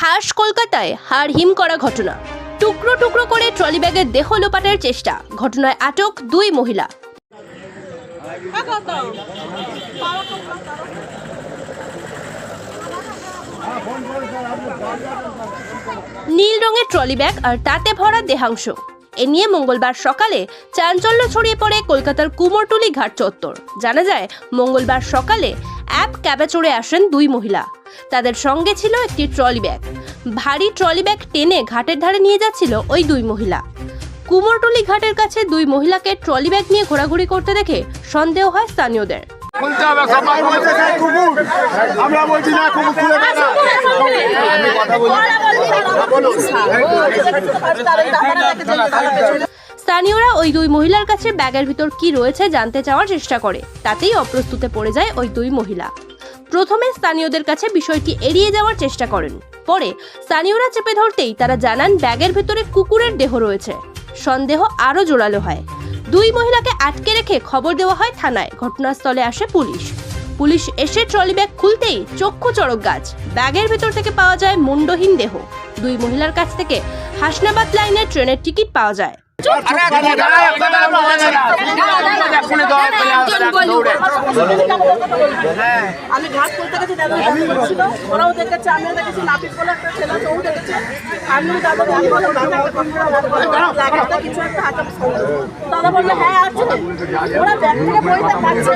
খাস কলকাতায় হাড় হিম করা ঘটনা। টুকরো টুকরো করে ট্রলি ব্যাগের দেহ লোপাটের চেষ্টা, ঘটনায় আটক দুই মহিলা। নীল রঙের ট্রলি ব্যাগ আর তাতে ভরা দেহাংশ। এ নিয়ে মঙ্গলবার সকালে চাঞ্চল্য ছড়িয়ে পড়ে কলকাতার কুমোরটুলি ঘাট চত্বর। জানা যায় মঙ্গলবার সকালে অ্যাপ ক্যাবে চড়ে আসেন দুই মহিলা। তাদের সঙ্গে ছিল একটি ট্রলি ব্যাগ। ভারী ট্রলি ব্যাগ টেনে ঘাটের ধারে নিয়ে যাচ্ছিল ওই দুই মহিলা। কুমোরটুলি ঘাটের কাছে দুই মহিলাকে ট্রলি ব্যাগ নিয়ে ঘোরাঘুরি করতে দেখে সন্দেহ হয় স্থানীয়দের। আমরা বলছি না কুকুর খুলে দেয় না। আমি কথা বলছি স্থানীয়রা ওই দুই মহিলার কাছে ব্যাগের ভিতর কি রয়েছে জানতে চাওয়ার চেষ্টা করে। তাতেই অপ্রস্তুতে পড়ে যায় ওই দুই মহিলা। প্রথমে স্থানীয়দের কাছে বিষয়টি এড়িয়ে যাওয়ার চেষ্টা করেন। পরে স্থানীয়রা চেপে ধরতেই তারা জানান ব্যাগের ভেতরে কুকুরের দেহ রয়েছে। সন্দেহ আরও জোরালো হয়। দুই মহিলাকে আটকে রেখে খবর দেওয়া হয় থানায়। ঘটনাস্থলে আসে পুলিশ। পুলিশ এসে ট্রলি ব্যাগ খুলতেই চক্ষু চড়ক গাছ। ব্যাগের ভেতর থেকে পাওয়া যায় মুন্ডহীন দেহ। দুই মহিলার কাছ থেকে হাসনাবাদ লাইনের ট্রেনের টিকিট পাওয়া যায়। দাদা বলল হ্যাঁ আছে ওরা ব্যাগ থেকে বইতে পাচ্ছে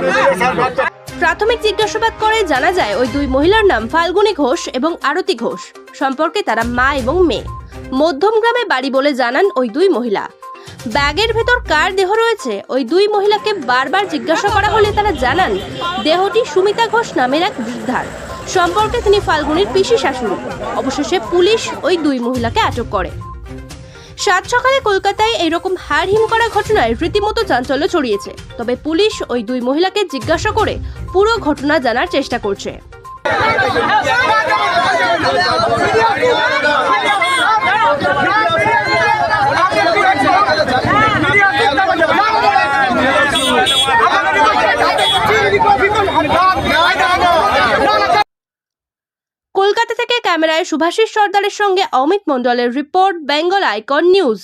না। প্রাথমিক জিজ্ঞাসাবাদ করে জানা যায়, ওই দুই মহিলার নাম ফাল্গুনী ঘোষ এবং আরতি ঘোষ। সম্পর্কে তারা মা এবং মেয়ে। মধ্যম গ্রামে বাড়ি বলে জানান ওই দুই মহিলা। ব্যাগের ভেতর কার দেহ রয়েছে? ওই দুই মহিলাকে বারবার জিজ্ঞাসা করা হলে তারা জানান, দেহটি সুমিতা ঘোষ নামের এক বৃদ্ধার। সম্পর্কে তিনি ফাল্গুনির পিসি শাশুড়ি। অবশেষে পুলিশ ওই দুই মহিলাকে আটক করে। সাত সকালে কলকাতায় এরকম হাড় হিম করা ঘটনায় রীতিমতো চাঞ্চল্য ছড়িয়েছে। তবে পুলিশ ওই দুই মহিলাকে জিজ্ঞাসা করে পুরো ঘটনা জানার চেষ্টা করছে। ক্যামেরায় সুভাষিস সর্দারের সঙ্গে অমিত মণ্ডলের রিপোর্ট বেঙ্গল আইকন নিউজ।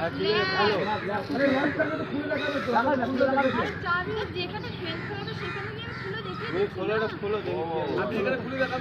আমাকে দেখে আরে ল্যাম্পটাকে তো খুলে লাগাবে খুলে লাগাবে